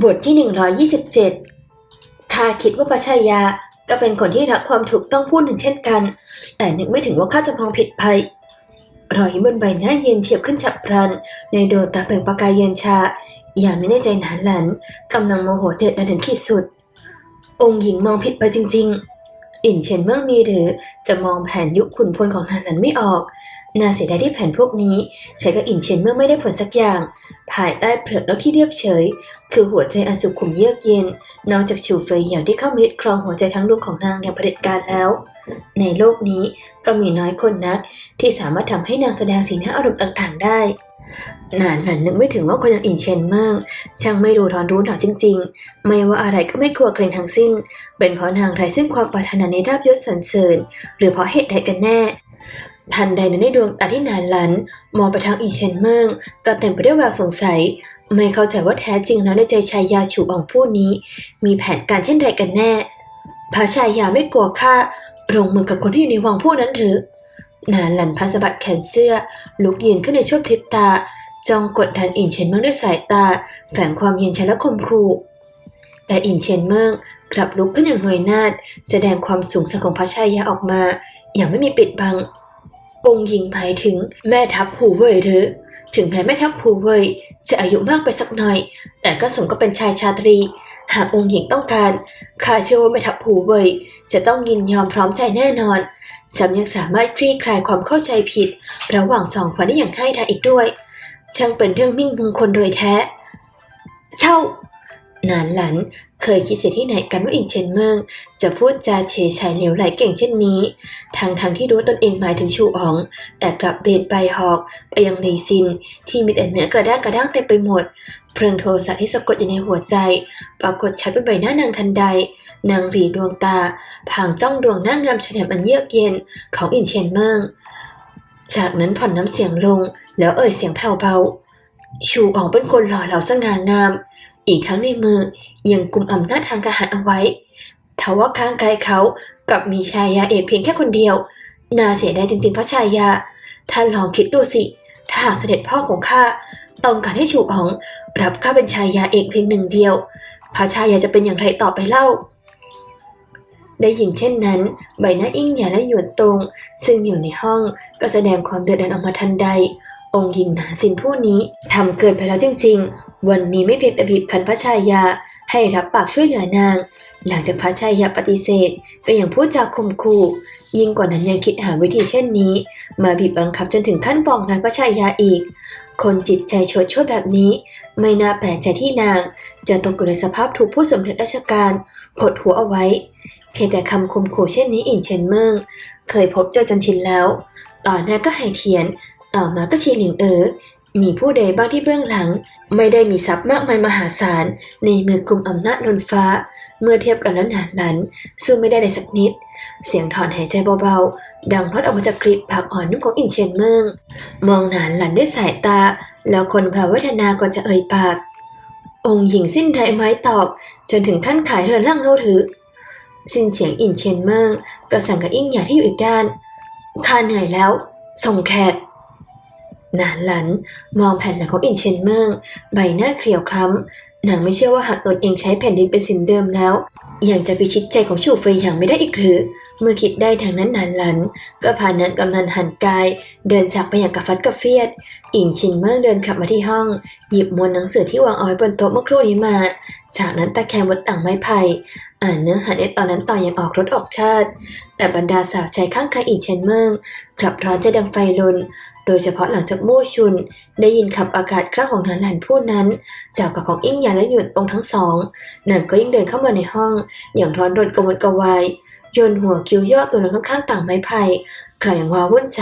บทที่ 127 ข้าคิดว่าพระชายาก็เป็นคนที่รักความถูกต้องพูดหนึ่งเช่นกัน แต่นึกไม่ถึงว่าข้าจะมองผิดไปรอยยิ้มบนใบหน้าเย็นเฉียบขึ้นฉับพลัน ในดวงตาเปล่งประกายเย็นชา อย่างไม่แน่ใจหนานหลันกำลังโมโหเดือดดาลถึงขีดสุด องค์หญิงมองผิดไปจริง ๆ อินเฉียนเมื่อมีหรือจะมองแผนยุคขุนพลของหนานหลันไม่ออก น่าเสียดายที่แผนพวกนี้ใช้กับอินเฉียนเมื่อไม่ได้ผลสักอย่าง ภายใต้เปลือกนกที่เรียบเฉย คือหัวใจอันสุขุมเยือกเย็น นอกจากชูเฟยอย่างที่เข้ามายึดครองหัวใจทั้งดวงของนางอย่างเผด็จการแล้ว ในโลกนี้ก็มีน้อยคนนัก ที่สามารถทำให้นางแสดงสีหน้าอารมณ์ต่างๆ ได้นานหลันนึกไม่ถึงว่าคนอย่างอินเชนเมิงช่างไม่รู้ร้อนรู้หนาวจริง ๆ ไม่ว่าอะไรก็ไม่กลัวเกรงทั้งสิ้น เป็นเพราะนางไร้ซึ่งความปรารถนาในลาบยศสรรเสริญ หรือเพราะเหตุใดกันแน่ ทันใดนั้นในดวงตาที่นานหลัน มองไปทางอินเชนเมิงก็เต็มไปด้วยแววสงสัย ไม่เข้าใจว่าแท้จริงแล้วในใจชายยาฉูอ่องผู้นี้ มีแผนการเช่นใดกันแน่พระชายาไม่กลัวข้าลงมือกับคนที่อยู่ในวังผู้นั้นหรือนานหลันพันสะบัดแขนเสื้อ ลุกยืนขึ้นในช่วงพริบตาจ้องกดดันอินเชนเมิงด้วยสายตา แฝงความเย็นชาและข่มขู่แต่อินเชนเมิงกลับลุกขึ้นอย่างหน่วยนาฏแสดงความสูงสังของพระชายาออกมา อย่างไม่มีปิดบัง องค์หญิงหมายถึงแม่ทัพหูเว่ยหรือ ถึงแม้แม่ทัพหูเว่ยจะอายุมากไปสักหน่อย แต่ก็สมกับเป็นชายชาตรี หากองค์หญิงต้องการข้าเชื่อว่าแม่ทัพหูเว่ยจะต้องยินยอมพร้อมใจแน่นอนแถมยังสามารถคลี่คลายความเข้าใจผิด ระหว่างสองฝ่ายได้อย่างง่ายดายอีกด้วย ช่างเป็นเรื่องมิ่งมงคลโดยแท้ เจ้า นานหลันเคยคิดเสียที่ไหนกันว่าอิงเชนเมิงจะพูดจาเฉยชายเหลวไหลเก่งเช่นนี้ ทางทางที่รู้ตนเองหมายถึงชูอ๋อง แต่กลับเบนไปหอกไปยังลีซิน ที่มีแต่เนื้อกระด้างกระด้างเต็มไปหมด เพลิงโทสะที่สะกดอยู่ในหัวใจ ปรากฏชัดบนใบหน้านางทันใด นางหลีดวงตาผางจ้องดวงหน้างามเฉลียมอันเยือกเย็นของอินเชนเมิงจากนั้นผ่อนน้ำเสียงลง แล้วเอ่ยเสียงแผ่วเบาชูอ๋องเป็นคนหล่อเหลาสง่างาม อีกทั้งในมือยังกุมอำนาจทางการเอาไว้ทว่าข้างกายเขากับมีชายาเอกเพียงแค่คนเดียว น่าเสียดายจริงๆพระชายา ท่านลองคิดดูสิ ถ้าหากเสด็จพ่อของข้าต้องการให้ชูอ๋อง รับข้าเป็นชายาเอกเพียงหนึ่งเดียว พระชายาจะเป็นอย่างไรต่อไปเล่า ได้ยินเช่นนั้น ใบหน้าอิ่งหยาและหยวนตรง ซึ่งอยู่ในห้องก็แสดงความเดือดดาลออกมาทันใด องค์หญิงหนาสินผู้นี้ทำเกินไปแล้วจริงๆ วันนี้ไม่เพียงแต่บีบคั้นพระชายาให้รับปากช่วยเหลือนาง หลังจากพระชายาปฏิเสธ ก็ยังพูดจาข่มขู่ยิ่งกว่านั้นยังคิดหาวิธีเช่นนี้ มาบีบบังคับจนถึงขั้นปองรักพระชายาอีก คนจิตใจโฉดช่วยแบบนี้ ไม่น่าแปลกใจที่นาง จะตกอยู่ในสภาพถูกผู้สำเร็จราชการกดหัวเอาไว้ เพียงแต่คำคมขู่เช่นนี้อินเชนเมิงเคยพบเจอจนชินแล้ว ต่อหน้าก็ไห่เทียน ต่อมาก็ชีหลิงเอ๋อ มีผู้ใดบ้างที่เบื้องหลัง ไม่ได้มีทรัพย์มากมายมหาศาล ในมือกลุ่มอำนาจลนฟ้า เมื่อเทียบกับนั้นหนานหลัน สู้ไม่ได้เลยสักนิด เสียงถอนหายใจเบาๆ ดังพลดออกมาจากกลีบปากอ่อนนุ่มของอินเชนเมิงมองหนานหลันด้วยสายตา แล้วคนแผ่วเวทนาก่อนจะเอ่ยปาก องค์หญิงสิ้นใจไม้ตอบ จนถึงขั้นขายเรือนร่างเขาถือ สิ้นเสียงอินเชนเมิงก็สั่งกับอิ่งหยาที่อยู่อีกด้านข้าเหนื่อยแล้ว ส่งแขก นานหลันมองแผ่นหลังของอินเชนเมิงใบหน้าเครียวคล้ำนางไม่เชื่อว่าหากตนเองใช้แผ่นดินเป็นสินเดิมแล้วยังจะพิชิตใจของชูเฟยอย่างไม่ได้อีกหรือ เมื่อคิดได้ทางนั้นนานหลัน ก็พานางกำนันหันกาย เดินจากไปอย่างกระฟัดกระเฟียด อินชินเมิงเดินกลับมาที่ห้อง หยิบมวนหนังสือที่วางเอาไว้บนโต๊ะเมื่อครู่นี้มา จากนั้นตะแคงบนต่างไม้ไผ่อ่านเนื้อหาในตอนนั้นต่ออย่างออกรถออกชาติ แต่บรรดาสาวใช้ข้างกายอินเชนเมิงกลับร้อนใจดังไฟลน โดยเฉพาะหลังจากมู่ชุน ได้ยินขับอากาศคร่าของนานหลันผู้นั้น จากปากของอิ่งหยาและหยวนตรงทั้งสองนางก็ยิ่งเดินเข้ามาในห้อง อย่างร้อนรนกระวนกระวายโยนหัวคิ้วย่อตัวลงข้างๆต่างไม้ไผ่กล่าวอย่างว้าวุ่นใจ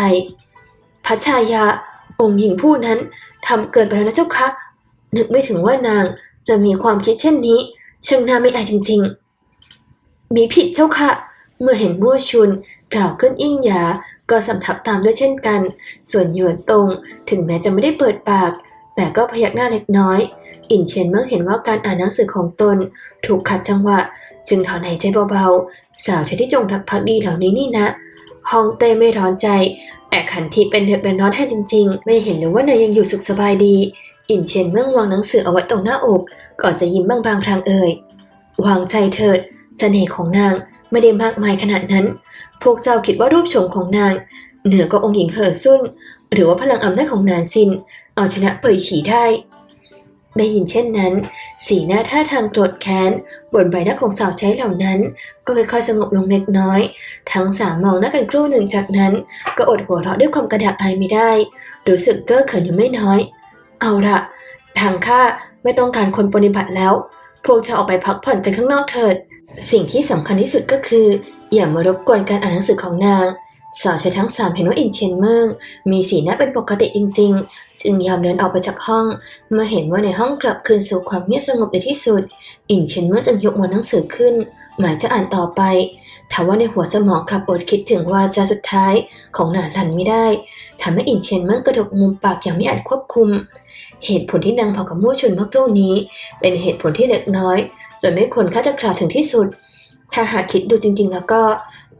พระชายา องค์หญิงผู้นั้นทำเกินไปแล้วนะเจ้าคะนึกไม่ถึงว่านางจะมีความคิดเช่นนี้ช่างน่าไม่อายจริง ๆ มีผิดเจ้าค่ะ เมื่อเห็นมั่วชุนกล่าวขึ้นอิ่งหยา ก็สำทับตามด้วยเช่นกัน ส่วนหยวนตงถึงแม้จะไม่ได้เปิดปาก แต่ก็พยักหน้าเล็กน้อย อินเชียนเมื่อเห็นว่าการอ่านหนังสือของตน ถูกขัดจังหวะ จึงถอนหายใจเบาๆ สาวใช้ที่จงรักภักดีแถวนี้นี่นะห้องเต้ไม่ร้อนใจแต่ขันทีเป็นเดือดเป็นร้อนแท้จริง ๆ ไม่เห็นหรือว่านายยังอยู่สุขสบายดี อินเชียนเมื่อวางหนังสือเอาไว้ตรงหน้าอก ก่อนจะยิ้มบางๆพลางเอ่ย วางใจเถิดเสน่ห์ของนาง ไม่ได้มากมายขนาดนั้น พวกเจ้าคิดว่ารูปโฉมของนาง เหนือกว่าองค์หญิงเหอซุนหรือว่าพลังอำนาจของนานซิน เอาชนะเปยฉีได้ ได้ยินเช่นนั้น สีหน้าท่าทางโกรธแค้นบนใบหน้าของสาวใช้เหล่านั้น ก็ค่อยๆสงบลงเล็กน้อย ทั้งสามมองหน้ากันครู่หนึ่งจากนั้น ก็อดหัวเราะด้วยความกระดากอายไม่ได้รู้สึกเก้อเขินอยู่ไม่น้อย เอาละทางข้าไม่ต้องการคนปฏิบัติแล้ว พวกจะออกไปพักผ่อนกันข้างนอกเถิด สิ่งที่สำคัญที่สุดก็คือ อย่ามารบกวนการอ่านหนังสือของนาง สาวใช้ทั้งสามเห็นว่าอินเชียนเมิงมีสีหน้าเป็นปกติจริง ๆ จึงยอมเดินออกไปจากห้อง เมื่อเห็นว่าในห้องกลับคืนสู่ความเงียบสงบในที่สุด อินเชียนเมิงจึงยกมวนหนังสือขึ้น หมายจะอ่านต่อไปทว่าในหัวสมองกลับอดคิดถึงวาจาสุดท้ายของหนานหลันไม่ได้ทำให้อินเชียนเมิงกระดกมุมปากอย่างไม่อาจควบคุม เหตุผลที่นางเผากับมู่ชุนเมื่อครู่นี้ เป็นเหตุผลที่เล็กน้อย จนไม่ควรค่าจะกล่าวถึงที่สุด ถ้าหากคิดดูจริง ๆ แล้วก็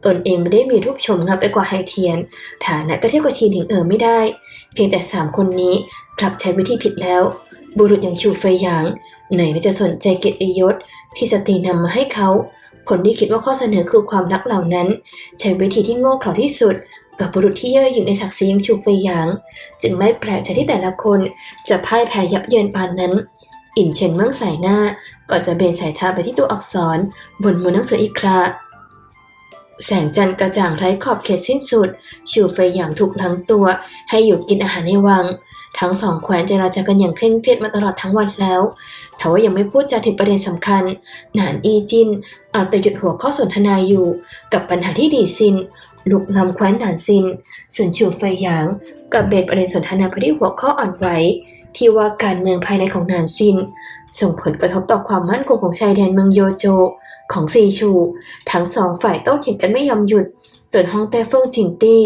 ตนเองไม่ได้มีรูปชมงามไปกว่าไฮเทียน ฐานะก็เทียบกับชีหนิงเอ๋อไม่ได้ เพียงแต่สามคนนี้กลับใช้วิธีผิดแล้ว บุรุษอย่างชูเฟยหยางไหนจะสนใจเกียรติยศที่สตรีนำมาให้เขา คนที่คิดว่าข้อเสนอคือความรักเหล่านั้น ใช้วิธีที่โง่เขลาที่สุด กับบุรุษที่เย่อหยิ่งในศักดิ์ศรีย่างชูเฟยหยาง จึงไม่แปลกใจที่แต่ละคนจะพ่ายแพ้ยับเยินปานนั้น อินเฉินเมืองสายหน้าก่อนจะเบนสายตาไปที่ตัวอักษร บนมือหนังสืออีกคราแสงจันทร์กระจ่างไร้ขอบเขตสิ้นสุด ชูเฟยหยางถูกทั้งตัว ให้อยู่กินอาหารในวัง ทั้งสองแคว้นเจราจากันอย่างเคร่งเครียดมาตลอดทั้งวันแล้วแต่ว่ายังไม่พูดจาถึงประเด็นสำคัญ หนานอีจินเอาแต่หยุดหัวข้อสนทนาอยู่ กับปัญหาที่ดีซิน ลุกลำแคว้นหนานซินส่วนชูเฟหยางกับเบนประเด็นสนทนาไปที่หัวข้ออ่อนไหวที่ว่าการเมืองภายในของหนานซิน ส่งผลกระทบต่อความมั่นคงของชายแดนเมืองโยโจของซีชู ทั้งสองฝ่ายโต้เถียงกันไม่ยอมหยุดจนฮ่องแต้เฟิงจิงตี้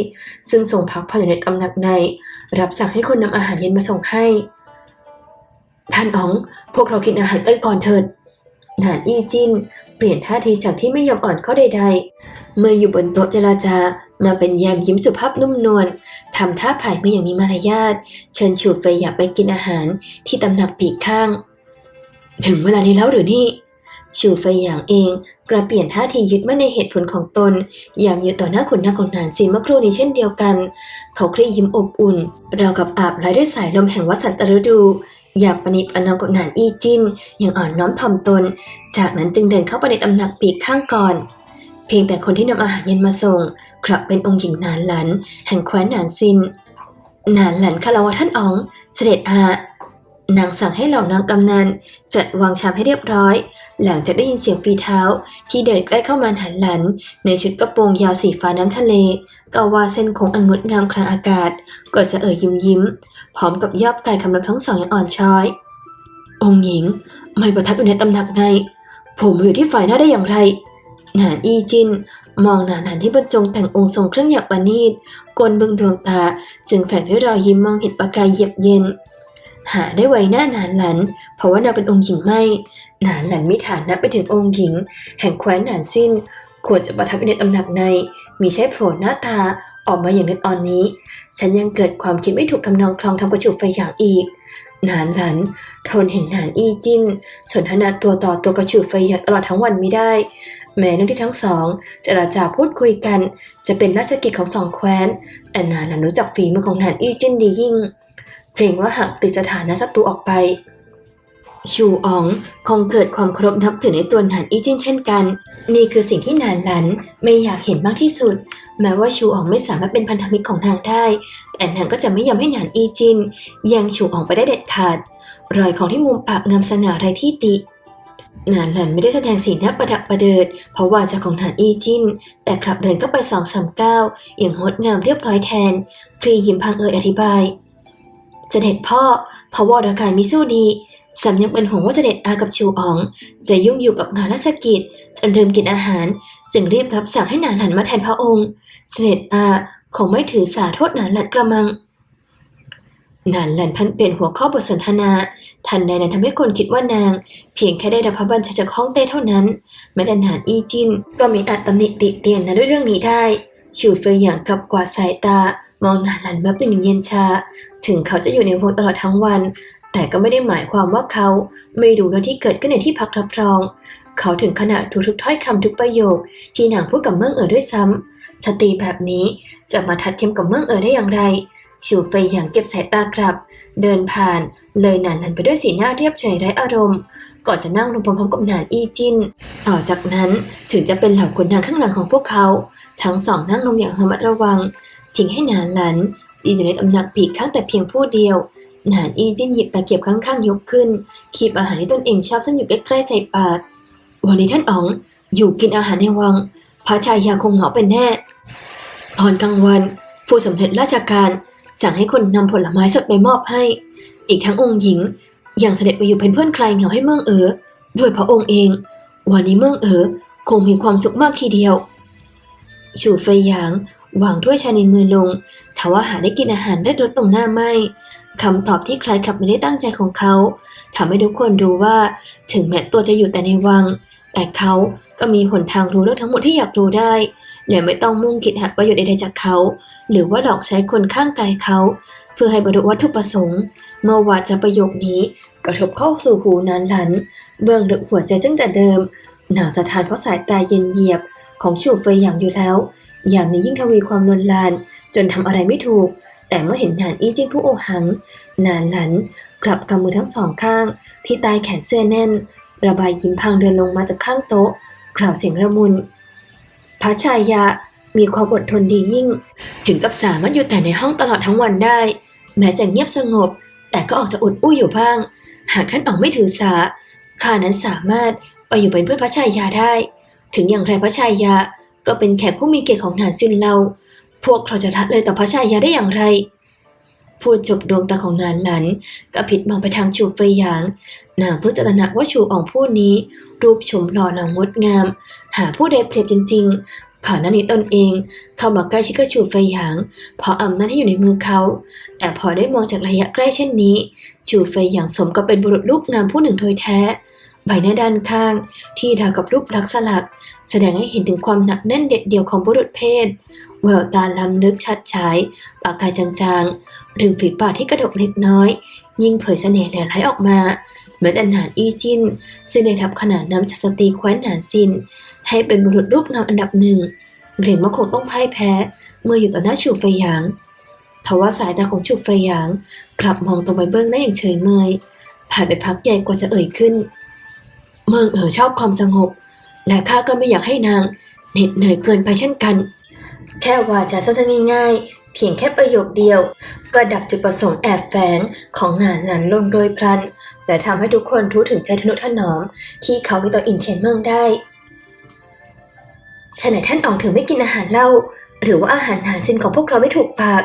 ซึ่งส่งพักผ่อนอยู่ในตำหนักใน รับสั่งให้คนนำอาหารเย็นมาส่งให้ ท่านอ๋อง พวกเรากินอาหารกันก่อนเถิดหนานอี้จิน เปลี่ยนท่าทีจากที่ไม่ยอมอ่อนข้อใดๆ เมื่ออยู่บนโต๊ะเจราจา มาเป็นแยมยิ้มสุภาพนุ่มนวลทำท่าผายมืออย่างมีมารยาท เชิญชูเฟยอยากไปกินอาหารที่ตำหนักปีกข้าง ถึงเวลานี้แล้วหรือนี่ชูเฟยหยางเองกระเปลี่ยนท่าทียึดมั่นในเหตุผลของตน ยามอยู่ต่อหน้าขุนนางของนานซินเมื่อครู่นี้เช่นเดียวกัน เขาคลี่ยิ้มอบอุ่น เราวกับอาบไหลด้วยสายลมแห่งวัสันตฤดู อย่าประนิปนอมกับหนานอี้จินอย่างอ่อนน้อมถ่อมตน จากนั้นจึงเดินเข้าไปในตำหนักปีกข้างก่อน เพียงแต่คนที่นำอาหารเย็นมาส่งกลับเป็นองค์หญิงหนานหลัน แห่งแคว้นหนานซินหนานหลันคารวะท่านอ๋อง เสด็จอา นางสั่งให้เหล่านางกำนันจัดวางชามให้เรียบร้อย หลังจากได้ยินเสียงฝีเท้า ที่เดินใกล้เข้ามาหันหลัน ในชุดกระโปรงยาวสีฟ้าน้ำทะเลก็ว่าเส้นโค้งอันงดงามคลางอากาศก็จะเอ่ยยิ้มยิ้ม พร้อมกับยอบกายคำนับทั้งสองอย่างอ่อนช้อย องค์หญิง ไม่ประทับอยู่ในตำหนักในผมอยู่ที่ฝ่ายหน้าได้อย่างไรหนานอีจิน มองหนานหนานที่บรรจงแต่งองค์ทรงเครื่องหยักประณีตกลบึงดวงตา จึงแฝงด้วยรอยยิ้มมองเห็นประกายเย็บเย็น หาได้ไวหน้าหนานหลัน เพราะว่านางเป็นองค์หญิงไม่ หนานหลันมีฐานะไปถึงองค์หญิง แห่งแคว้นหนานสิ้น ควรจะประทับอยู่ในตำหนักใน มีใช้โผล่หน้าตาออกมาอย่างในตอนนี้ ฉันยังเกิดความคิดไม่ถูกทำนองคลองทำกระจุกไฟอย่างอีก หนานหลัน ทนเห็นหนานอี้จิ้น สนทนาตัวต่อตัวกระจุกไฟอย่างตลอดทั้งวันไม่ได้ แม้เรื่องที่ทั้งสองเจราจาพูดคุยกัน จะเป็นราชกิจของสองแคว้นแต่หนานหลันรู้จักฝีมือของหนานอี้จิ้นดียิ่ง เกรงว่าหากติดสถานะศัตรูออกไป ชูอ๋องคงเกิดความเคารพนับถือในตัวหนานอี้จิ้นเช่นกัน นี่คือสิ่งที่หนานหลันไม่อยากเห็นมากที่สุด แม้ว่าชูอ๋องไม่สามารถเป็นพันธมิตรของนางได้ แต่นางก็จะไม่ยอมให้หนานอี้จินแยังชูอ๋องไปได้เด็ดขาด รอยของที่มุมปากงามสง่าไรที่ติหนานหลันไม่ได้แสดงสีหน้าประดับประเดิด เพราะว่าจะของหนานอี้จิน แต่กลับเดินเข้าไปสองสามก้าวอย่างงดงามเรียบร้อยแทนคลียิ้มพังเอ่ยอธิบาย เสด็จพ่อพระวรากายมิสู้ดีสำยังเป็นห่วงว่าเสด็จอากับชูอ๋อง จะยุ่งอยู่กับงานราชกิจจนลืมกินอาหาร จึงรีบรับสั่งให้นานหลันมาแทนพระองค์ เสด็จอาคงไม่ถือสาโทษนานหลันกระมังนานหลันพันเปลี่ยนหัวข้อบทสนทนา ทันใดนั้นทำให้คนคิดว่านาง เพียงแค่ได้รับพระบัญชาจากห้องเต้เท่านั้นแม้แต่นานอี้จินก็มีอาจตำหนิติเตียนนะด้วยเรื่องนี้ได้ ชูเฟยอย่างกับกวาดสายตามองนานหลันมาเป็นอย่างเย็นชา ถึงเขาจะอยู่ในวงตลอดทั้งวัน แต่ก็ไม่ได้หมายความว่าเขาไม่รู้เรื่องที่เกิดขึ้นในที่พักรับรอง เขาถึงขนาดรู้ทุกถ้อยคำทุกประโยค ที่นางพูดกับเมืองเอ๋อด้วยซ้ำสตรีแบบนี้จะมาทัดเทียมกับเมืองเอ๋อได้อย่างไรชิวเฟยหยางเก็บสายตากลับ เดินผ่าน เลยหนานหลันไปด้วยสีหน้าเรียบเฉยไร้อารมณ์ ก่อนจะนั่งลงพร้อมๆกับนานอี้จิน ต่อจากนั้นถึงจะเป็นเหล่าคนนางข้างหลังของพวกเขา ทั้งสองนั่งลงอย่างระมัดระวัง ทิ้งให้หนานหลันยืนอยู่ในตำหนักปีกข้างแต่เพียงผู้เดียวหนานอี้จินหยิบตะเกียบข้างๆยกขึ้นคีบอาหารที่ตนเองชอบซึ่งอยู่ใกล้ๆใส่ปากวันนี้ท่านอ๋องอยู่กินอาหารในวังพระชายาคงเหงาเป็นแน่ ตอนกลางวัน ผู้สำเร็จราชการสั่งให้คนนำผลไม้สดไปมอบให้ อีกทั้งองค์หญิง อยังเสด็จไปอยู่เป็นเพื่อนใครเหงาให้เมืองเอ๋อด้วยพระองค์เอง วันนี้เมืองเอ๋อคงมีความสุขมากทีเดียวชูเฟยหยางวางถ้วยชาในมือลงทว่าหาได้กินอาหารได้รสตรงหน้าไม่คำตอบที่คล้ายกับไม่ได้ตั้งใจของเขาทำให้ทุกคนรู้ว่า ถึงแม้ตัวจะอยู่แต่ในวัง แต่เขาก็มีหนทางรู้เรื่องทั้งหมดที่อยากรู้ได้ และไม่ต้องมุ่งคิดหาประโยชน์ใดๆจากเขา หรือว่าหลอกใช้คนข้างกายเขา เพื่อให้บรรลุวัตถุประสงค์ เมื่อว่าจะประโยคนี้กระทบเข้าสู่หูนานหลัน เบื้องลึกหัวใจตั้งแต่เดิม หนาวสะท้านเพราะสายตาเย็นเยียบของชูเฟยอย่างอยู่แล้ว อย่างนี้ยิ่งทวีความลวนลาน จนทำอะไรไม่ถูก แต่เมื่อเห็นนานอีจิ้งผู้โอหัง นานหลัน กลับกำมือทั้งสองข้าง ที่ใต้แขนเสื้อแน่น ระบายยิ้มพางเดินลงมาจากข้างโต๊ะ กล่าวเสียงระมุนพระชายามีความอดทนดียิ่ง ถึงกับสามารถอยู่แต่ในห้องตลอดทั้งวันได้ แม้จะเงียบสงบ แต่ก็ออกจะอุดอู้อยู่บ้าง หากท่านออกไม่ถือสาข้านั้นสามารถไปอยู่เป็นเพื่อนพระชายาได้ ถึงอย่างไรพระชายาก็เป็นแขกผู้มีเกียรติของหนานซินเรา พวกเราจะละเลยต่อพระชายาได้อย่างไร พูดจบดวงตาของนานหลันก็ผิดมองไปทางชูเฟยหยาง นางเพิ่งจะตระหนักว่าชูอองผู้นี้ รูปชมหล่อเหลางดงาม หาผู้ใดเปรียบจริง ก่อนหน้านี้ตนเอง เข้ามาใกล้ชิดกับชูเฟหยาง เพราะอำนาจที่อยู่ในมือเขา แต่พอได้มองจากระยะใกล้เช่นนี้ ชูเฟหยางสมกับเป็นบุรุษรูปงามผู้หนึ่งโดยแท้ ใบหน้าด้านข้าง ที่รากับรูปลักษณ์สลัก แสดงให้เห็นถึงความหนักแน่นเด็ดเดี่ยวของบุรุษเพศแววตาล้ำลึกชัดฉาย ปากกายจางๆริมฝีปากที่กระดกเล็กน้อย ยิ่งเผยเสน่ห์แหล่ไหลออกมาแม้แต่หนานอีจินซึ่งได้ทับขนาดน้ำจากสตรีแคว้นหนานซิน ให้เป็นบุรุษรูปงามอันดับหนึ่งเกรงว่าคงต้องพ่ายแพ้ เมื่ออยู่ต่อหน้าชูเฟยหยางทว่าสายตาของชูเฟยหยางกลับมองตรงไปเบื้องหน้าอย่างเฉยเมยผ่านไปพักใหญ่กว่าจะเอ่ยขึ้น เมืองเอ๋อชอบความสงบ และข้าก็ไม่อยากให้นางเหน็ดเหนื่อยเกินไปเช่นกัน แค่ว่าจะสั้นๆง่ายๆเพียงแค่ประโยคเดียว ก็ดับจุดประสงค์แอบแฝงของหนานหลันลงโดยพลัน และทำให้ทุกคนรู้ถึงใจทนุถนอม ที่เขามีต่ออินเชนเมืองได้ ฉะไหนท่านอองถึงไม่กินอาหารเหล้าหรือว่าอาหารหาซินของพวกเราไม่ถูกปาก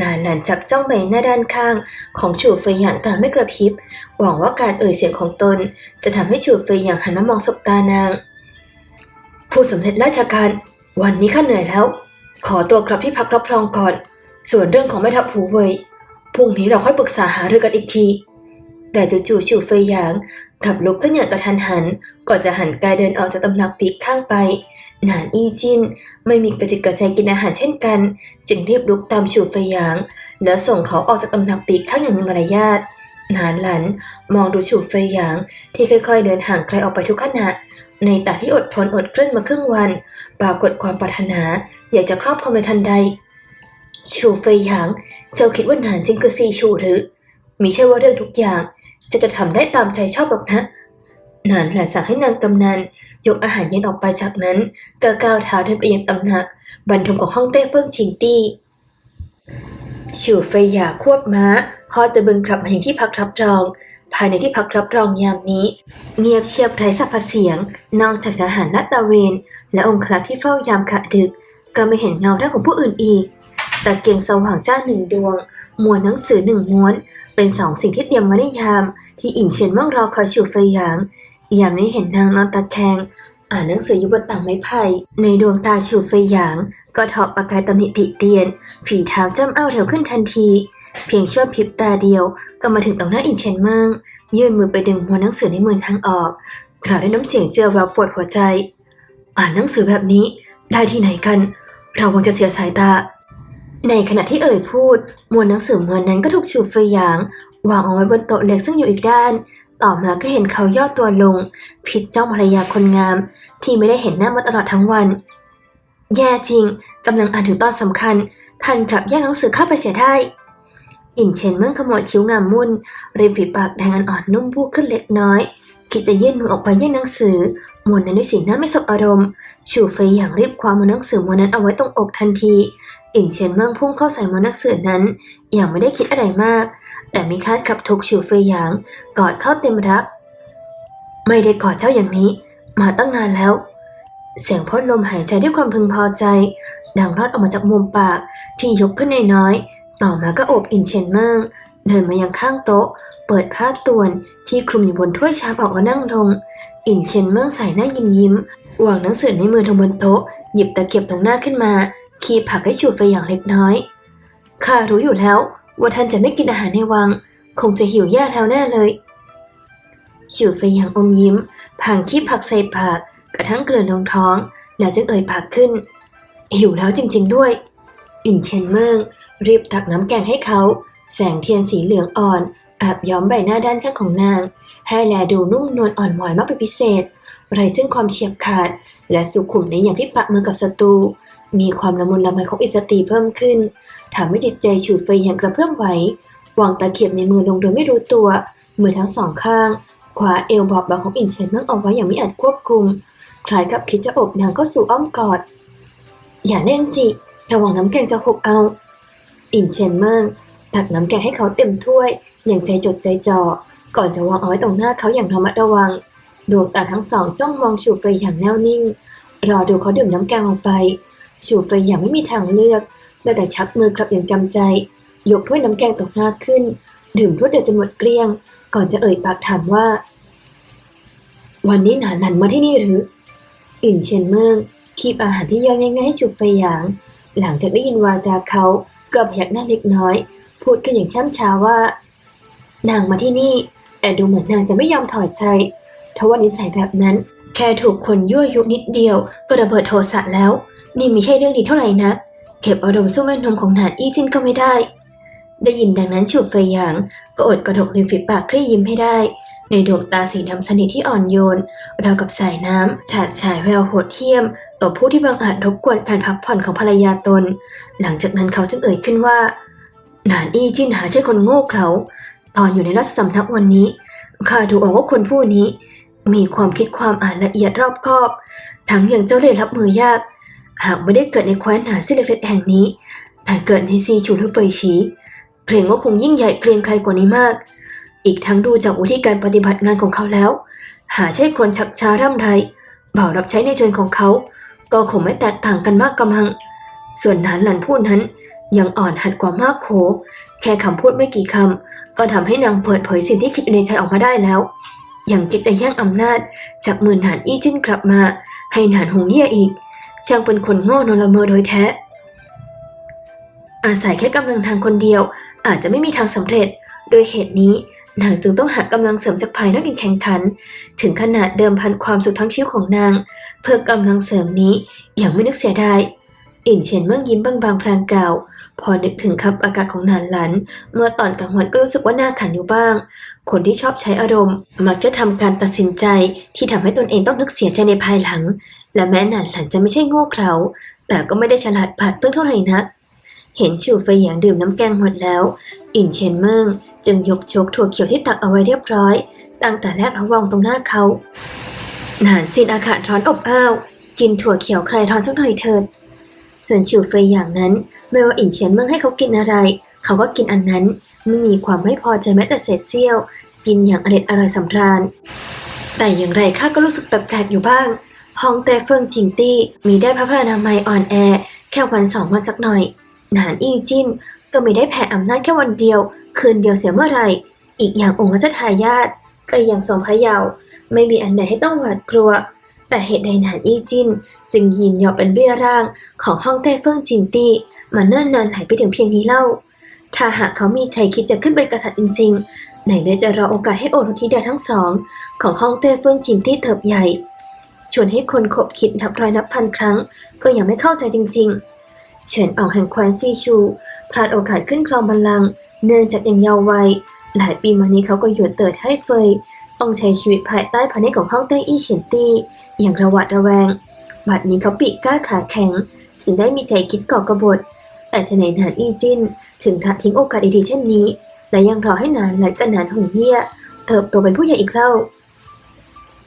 นานหลันจับจ้องใบหน้าด้านข้างของชูเฟยหยางตาไม่กระพริบ หวังว่าการเอ่ยเสียงของตน จะทำให้ชูเฟยหยางหันมามองสบตานาง ผู้สำเร็จราชการ วันนี้ข้าเหนื่อยแล้ว ขอตัวกลับที่พักรับรองก่อน ส่วนเรื่องของแม่ทัพผูเวยพรุ่งนี้เราค่อยปรึกษาหารือกันอีกที แต่จู่ๆชูเฟยหยางกลับลุกขึ้นอย่างกระทันหันก่อนจะหันกายเดินออกจากตำหนักปีกข้างไป หนานอี้จินไม่มีกระจิตกระใจกินอาหารเช่นกัน จึงรีบลุกตามชูเฟยหยาง แล้วส่งเขาออกจากตำหนักปีกข้างอย่างมีมารยาทหนานหลันมองดูชูเฟยหยางที่ค่อยๆ เดินห่างไกลออกไปทุกขณะ ในตาที่อดทนอดกลั้นมาครึ่งวัน ปรากฏความปรารถนาอยากจะครอบครองในทันใดชูเฟยหยาง เจ้าคิดว่าหนานจริงคือซีชูหรือมิใช่ว่าเรื่องทุกอย่าง จะจะทำได้ตามใจชอบหรอกนะหนานหลานสั่งให้นางกำนัน ยกอาหารเย็นออกไปจากนั้นก็ก้าวเท้าเดินไปยังตำหนัก บรรทมของห้องเต้เฟิ่งชิงตี้ชูเฟยหยาควบม้าฮอตะบึงกลับมายังที่พักรับรอง ภายในที่พักรับรองยามนี้ เงียบเชียบไร้สรรพเสียง นอกจากทหารลาดตะเวน และองคลักษ์ที่เฝ้ายามขะดึก ก็ไม่เห็นเงาท่าของผู้อื่นอีกตะเกียงสว่างจ้าหนึ่งดวงมวลหนังสือหนึ่งม้วน เป็นสองสิ่งที่เตรียมมาในยาม ที่อิงเฉียนว่างรอคอยชูเฟยหยาง ยามนี้เห็นนางนอนตะแคง อ่านหนังสืออยู่บนต่างไม้ไผ่ ในดวงตาชูเฟหยาง ก็ทอประกายตำหนิติเตียน ฝีเท้าจ้ำเอ้าแถวขึ้นทันที เพียงชั่วพริบตาเดียว ก็มาถึงตรงหน้าอินเชนเมิงยื่นมือไปดึงหัวหนังสือในมือทางออกกล่าวด้วยน้ำเสียงเจือแววปวดหัวใจ อ่านหนังสือแบบนี้ได้ที่ไหนกัน เราคงจะเสียสายตา ในขณะที่เอ่ยพูดมวลหนังสือมวลนั้นก็ถูกชูเฟหยางวางเอาไว้บนโต๊ะเล็กซึ่งอยู่อีกด้าน ต่อมาก็เห็นเขาย่อตัวลงผิดเจ้องภรรยาคนงาม ที่ไม่ได้เห็นหน้ามาตลอดทั้งวัน แย่จริงกำลังอ่านถึงตอนสำคัญทันกลับแย่งหนังสือเข้าไปเสียได้อินเชนเมื่อขมวดคิ้วงามมุ่นริมฝีปากแดงอ่อนนุ่มบูขึ้นเล็กน้อย คิดจะยื่นมือออกไปแย่งหนังสือมวนนั้นด้วยสีหน้าไม่สบอารมณ์ชูเฟยอย่างรีบคว้ามือหนังสือมวนนั้นเอาไว้ตรงอกทันที อินเชนเมืองพุ่งเข้าใส่ม้วนหนังสือนั้น อย่างไม่ได้คิดอะไรมาก แต่มิคาดขับทุกชูเฟยหยาง กอดเข้าเต็มรัก ไม่ได้กอดเจ้าอย่างนี้ มาตั้งนานแล้ว เสียงพ่นลมหายใจด้วยความพึงพอใจ ดังรอดออกมาจากมุมปากที่ยกขึ้นน้อยๆต่อมาก็โอบอินเชนเมืองเดินมายังข้างโต๊ะ เปิดผ้าต่วนที่คลุมอยู่บนถ้วยชาออกมานั่งลงอินเชนเมืองใส่หน้ายิ้มยิ้มวางหนังสือในมือลงบนโต๊ะ หยิบตะเกียบตรงหน้าขึ้นมา คีบผักให้ชูเฟยอย่างเล็กน้อยข้ารู้อยู่แล้ว ว่าท่านจะไม่กินอาหารในวัง คงจะหิวแย่แล้วแน่เลยชูเฟยอย่างอมยิ้มพังคีบผักใส่ปากกระทั่งเกลือนลงท้อง แล้วจึงเอ่ยปากขึ้น หิวแล้วจริง ๆ ด้วย อินเชนเมิงรีบตักน้ำแกงให้เขา แสงเทียนสีเหลืองอ่อน อาบย้อมใบหน้าด้านข้างของนาง ให้แลดูนุ่มนวลอ่อนหวานมากเป็นพิเศษ ไรซึ่งความเฉียบขาด และสุขุมในอย่างที่ปะมือกับศัตรู มีความละมุนละไมของอิสตรีเพิ่มขึ้นทำให้จิตใจฉูดเฟอย่างกระเพื่อมไหววางตะเขียบในมือลงโดยไม่รู้ตัว มือทั้งสองข้างขวาเอวบอบบางของอินเชนเมื่งเอาไว้อย่างไม่อาจควบคุม คล้ายกับคิดจะอบนางก็สู่อ้อมกอด อย่าเล่นสิระวังน้ำแกงจะหกเอา อินเชนเมิงตักน้ำแกงให้เขาเต็มถ้วย อย่างใจจดใจจ่อก่อนจะวางเอาไว้ตรงหน้าเขาอย่างระมัดระวัง ดวงตาทั้งสองจ้องมองชูเฟยอย่างแน่วนิ่ง รอดูเขาดื่มน้ำแกงลงไป ชูเฟยอย่างไม่มีทางเลือกได้แต่ชักมือกลับอย่างจำใจ ยกถ้วยน้ำแกงตกหน้าขึ้น ดื่มรวดเดียวจนหมดเกลี้ยง ก่อนจะเอ่ยปากถามว่า วันนี้หนานหลันมาที่นี่หรืออินเชียนเมืองคีบอาหารที่ย่อยง่ายๆให้ชูเฟยหยาง หลังจากได้ยินวาจาเขาก็พยักหน้าเล็กน้อย พูดกันอย่างช่ำช้าว่า นางมาที่นี่ แต่ดูเหมือนนางจะไม่ยอมถอดใจทว่านิสัยแบบนั้น แค่ถูกคนยั่วยุนิดเดียวก็ระเบิดโทสะแล้ว นี่ไม่ใช่เรื่องดีเท่าไหร่นะเก็บอารมณ์สู้แม่นมของหนานอี้จินก็ไม่ได้ ได้ยินดังนั้นฉูบเฟยหยาง ก็อดกระดกริมฝีปากคลี่ยิ้มให้ได้ ในดวงตาสีดำสนิทที่อ่อนโยนราวกับสายน้ำฉาดฉายแววโหดเหี้ยม ต่อผู้ที่บังอาจรบกวนการพักผ่อนของภรรยาตน หลังจากนั้นเขาจึงเอ่ยขึ้นว่า หนานอี้จินหาใช่คนโง่เขลาตอนอยู่ในราชสำนักวันนี้ข้าดูออกว่าคนผู้นี้ มีความคิดความอ่านละเอียดรอบคอบ ทั้งยังเจ้าเล่ห์รับมือยาก หากไม่ได้เกิดในแคว้นหาซี่เล็กๆแห่งนี้ แต่เกิดในซีชูหรือเปยชีเกรงว่าคงยิ่งใหญ่เกรียงใครกว่านี้มาก อีกทั้งดูจากวิธีการปฏิบัติงานของเขาแล้ว หาใช่คนชักช้าร่ำไรบ่าวรับใช้ในเชิญของเขา ก็คงไม่แตกต่างกันมากกระมัง ส่วนนานหลันพูดนั้นยังอ่อนหัดกว่ามากโข แค่คำพูดไม่กี่คำก็ทำให้นางเปิดเผยสิ่งที่คิดในใจออกมาได้แล้ว ยังคิดจะแย่งอำนาจจากมือหนานอี้จิ้นกลับมา ให้หนานหงเย่ยอีก ช่างเป็นคนโง่นละเมอโดยแท้ อาศัยแค่กำลังทางคนเดียว อาจจะไม่มีทางสำเร็จ โดยเหตุนี้นางจึงต้องหากำลังเสริมจากภายนอกอย่างแข่งขัน ถึงขนาดเดิมพันความสุขทั้งชีวิตของนาง เพื่อกำลังเสริมนี้อย่างไม่นึกเสียดายอินเฉียนเมื่อยิ้มบางๆพลางกล่าว พอนึกถึงคับอากาศของนานหลัน เมื่อตอนกลางวันก็รู้สึกว่าหน้าขันอยู่บ้าง คนที่ชอบใช้อารมณ์ มักจะทำการตัดสินใจที่ทำให้ตนเองต้องนึกเสียใจในภายหลัง และแม้นานหลันจะไม่ใช่โง่เขลาแต่ก็ไม่ได้ฉลาดผาดเพื่อเท่าไหร่นัก เห็นชิวเฟยหยางดื่มน้ำแกงหมดแล้ว อินเชนเมิงจึงยกชกถั่วเขียวที่ตักเอาไว้เรียบร้อย ตั้งแต่แรกระวางตรงหน้าเขาหนานซินอากาศร้อนอบอ้าว กินถั่วเขียวคลายร้อนสักหน่อยเถิด ส่วนชิวเฟยอย่างนั้น ไม่ว่าอินเชียนเมิงให้เขากินอะไร เขาก็กินอันนั้น ไม่มีความไม่พอใจแม้แต่เศษเสี้ยว กินอย่างอร็ดอร่อยสำราญ แต่อย่างไรข้าก็รู้สึกแปลกๆอยู่บ้าง ห้องแต่เฟิงจิงตี้มีได้พระพลานามัยอ่อนแอ แค่วันสองวันสักหน่อย หนานอี้จินก็ไม่ได้แผ่อำนาจแค่วันเดียว คืนเดียวเสียเมื่อไหร่อีกอย่างองค์รัชทายาทก็ยังทรงพระเยาว์ไม่มีอันใดให้ต้องหวาดกลัว แต่เหตุใดหนานอี้จินจึงยินยอมเป็นเบี้ยร่างของห้องแต้เฟิงจินตี้มาเนิ่นนานหลายปีถึงเพียงนี้เล่า ถ้าหากเขามีใจคิดจะขึ้นเป็นกษัตริย์จริง ๆ ไหนเลยจะรอโอกาสให้โอรสธิดาทั้งสอง ของห้องแต้เฟิงจินตี้เถิบใหญ่ ชวนให้คนขบคิดนับร้อยนับพันครั้ง ก็ยังไม่เข้าใจจริง ๆ เฉินออกแห่งคว้นซีชูพลาดโอกาสขึ้นครองบัลลังก์เนื่องจากยังเยาว์วัย หลายปีมานี้เขาก็หยวนเติดให้เฟย ต้องใช้ชีวิตภายใต้พานิชของห้องเต้อี้เฉียนตี้ อย่างระหวาดระแวง บัดนี้เขาปีกก้าขาแข็ง จึงได้มีใจคิดก่อกระบฏแต่ชะไหนหนานอี้จินถึงทัดทิ้งโอกาสดีๆเช่นนี้ และยังรอให้นานและกันนานหงเยี่ยเติบโตเป็นผู้ใหญ่อีกเล่า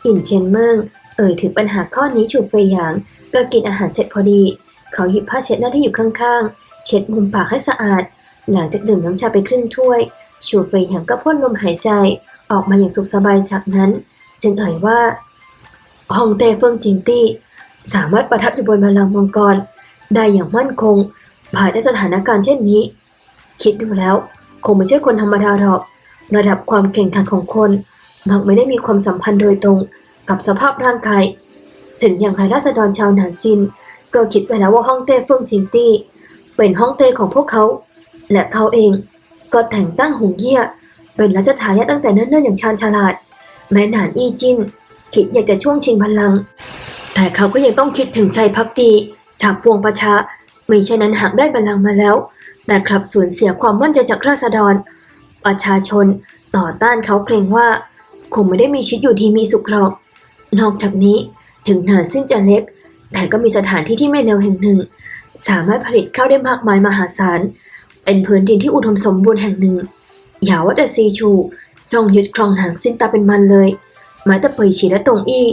อินเชียนเมิง เอ่ยถึงปัญหาข้อนี้ชูเฟยหยางก็กินอาหารเสร็จพอดี เขาหยิบผ้าเช็ดหน้าที่อยู่ข้างๆ เช็ดมุมปากให้สะอาด หลังจากดื่มน้ำชาไปครึ่งถ้วยชูเฟยหยางก็พ่นลมหายใจออกมาอย่างสุขสบายจากนั้น จึงเอ่ยว่าฮองเต้เฟิงจิงตี้สามารถประทับอยู่บนบัลลังก์มังกร ได้อย่างมั่นคงภายใต้สถานการณ์เช่นนี้ คิดดูแล้ว คงไม่ใช่คนธรรมดาหรอก ระดับความแข่งขันของคน มักไม่ได้มีความสัมพันธ์โดยตรง กับสภาพร่างกาย ถึงอย่างไรราษฎรชาวหนานซิน ก็คิดไปแล้วว่าห้องเต้เฟิงจิงตี้ เป็นห้องเต้ของพวกเขา และเขาเองก็แต่งตั้งหงเยี่ย เป็นรัชทายาทตั้งแต่เนิ่นๆอย่างชาญฉลาด แม้หนานอี้จินคิดอยากจะช่วงชิงพลัง แต่เขาก็ยังต้องคิดถึงใจพักดีจากปวงประชาไม่เช่นนั้นหากได้บัลลังก์มาแล้ว แต่กลับสูญเสียความมั่นใจจากราษฎร ประชาชนต่อต้านเขาเกรงว่า คงไม่ได้มีชีวิตอยู่ที่มีสุขหรอก นอกจากนี้ถึงหนาซึ่งจะเล็ก แต่ก็มีสถานที่ที่ไม่เลวแห่งหนึ่ง สามารถผลิตข้าวได้มากมายมหาศาล เป็นพื้นดินที่อุดมสมบูรณ์แห่งหนึ่ง อย่าว่าแต่ซีชูจ้องยึดครองหางซินตาเป็นมันเลยแม้แต่เปยฉีและตงอี้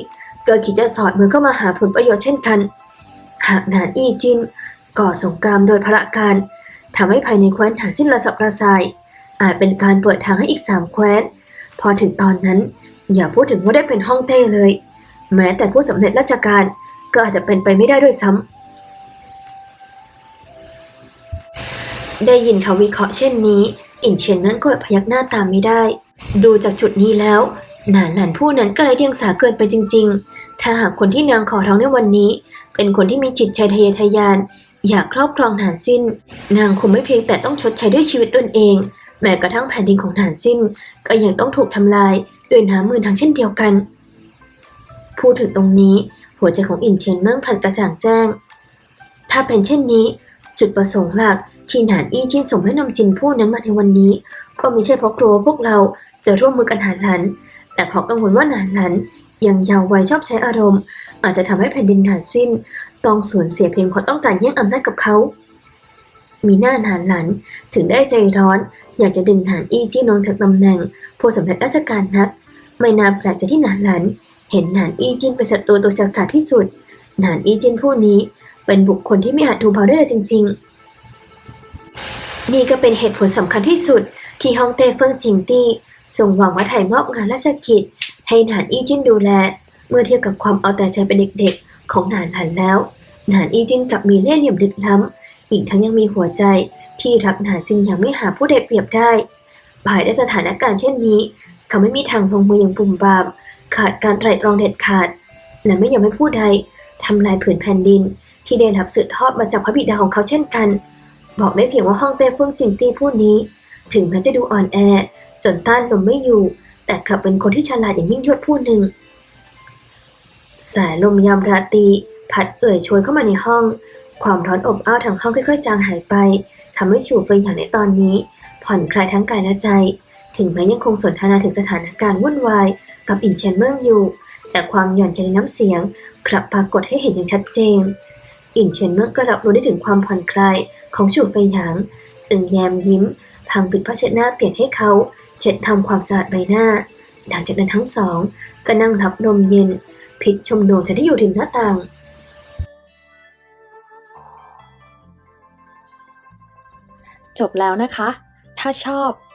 ก็คิดจะสอดมือเข้ามาหาผลประโยชน์เช่นกัน หากหนานอี้จินก่อสงครามโดยพละการทำให้ภายในแคว้นหาจิ้นระสับกระส่าย อาจเป็นการเปิดทางให้อีกสามแคว้น พอถึงตอนนั้น อย่าพูดถึงว่าได้เป็นห้องเต้เลย แม้แต่ผู้สำเร็จราชการก็อาจจะเป็นไปไม่ได้ด้วยซ้ำ ได้ยินเขาวิเคราะห์เช่นนี้ อินเชียนนั้นก็พยักหน้าตามไม่ได้ ดูจากจุดนี้แล้ว หนานหลานผู้นั้นก็ไร้เดียงสาเกินไปจริง ๆ ถ้าหากคนที่นางขอร้องในวันนี้ เป็นคนที่มีจิตใจทะเยอทะยาน อยากครอบครองหนานสิ้น นางคงไม่เพียงแต่ต้องชดใช้ด้วยชีวิตตนเอง แม้กระทั่งแผ่นดินของหนานสิ้น ก็ยังต้องถูกทำลาย ด้วยน้ำมือทางเช่นเดียวกัน พูดถึงตรงนี้ หัวใจของอินเชียนเมิ่งพลันกระจ่างแจ้ง ถ้าเป็นเช่นนี้ จุดประสงค์หลักที่หนานอี้จินส่งให้นำจินผู้นั้นมาในวันนี้ ก็ไม่ใช่เพราะกลัวพวกเราจะร่วมมือกันหาหลัน แต่เพราะกังวลว่าหนานหลันยังเยาว์วัยชอบใช้อารมณ์ อาจจะทำให้แผ่นดินหนานสิ้น ต้องสูญเสียเพียงเพราะต้องการแย่งอำนาจกับเขา มีหน้าหนานหลันถึงได้ใจร้อน อยากจะดึงหนานอี้จี้ลงจากตำแหน่ง ผู้สำเร็จราชการนัก ไม่น่าแปลกใจที่หนานหลัน เห็นหนานอี้จินเป็นศัตรูตัวฉกาจที่สุด หนานอี้จินผู้นี้เป็นบุคคลที่ไม่อาจดูเบาได้เลยจริง ๆ นี่ก็เป็นเหตุผลสำคัญที่สุด ที่ฮองเต้เฟิงจิงตี้ทรงหวังว่าถ่ายมอบงานราชกิจ ให้หนานอี้จินดูแล เมื่อเทียบกับความเอาแต่ใจเป็นเด็กๆ ของหนานหลันแล้ว หนานอี้จินกลับมีเล่ห์เหลี่ยมลึกล้ำอีกทั้งยังมีหัวใจที่รักหนานซินอย่างไม่หาผู้ใดเปรียบได้ภายในสถานการณ์เช่นนี้ เขาไม่มีทางลงมืออย่างปุ่มบาม ขาดการไตร่ตรองเด็ดขาด และไม่ยอมให้ผู้ใดทำลายผืนแผ่นดิน ที่ได้รับสืบทอดมาจากพระบิดาของเขาเช่นกัน บอกได้เพียงว่าห้องเต้เฟื่องจิงตี้ผู้นี้ ถึงแม้จะดูอ่อนแอ จนต้านลมไม่อยู่ แต่กลับเป็นคนที่ฉลาดอย่างยิ่งยวดผู้หนึ่ง สายลมยามราตรีพัดเอ่ยโชยเข้ามาในห้อง ความร้อนอบอ้าวทางห้องค่อยๆ จางหายไปทำให้ฉูเฟยอย่างในตอนนี้ ผ่อนคลายทั้งกายและใจ ถึงแม้ยังคงสนทนาถึงสถานการณ์วุ่นวายกับอินเชนเมิงอยู่ แต่ความหย่อนใจในน้ำเสียงกลับปรากฏให้เห็นอย่างชัดเจน อินเชนเมิงก็รับรู้ได้ถึงความผ่อนคลายของฉูเฟหยาง จึงแยมยิ้มพังปิดผ้าเช็ดหน้าเปลี่ยนให้เขาเช็ดทำความสะอาดใบหน้า หลังจากนั้นทั้งสอง ก็นั่งรับลมเย็นพลิกชมดวงจันทร์ที่อยู่ริมหน้าต่างจบแล้วนะคะ ถ้าชอบ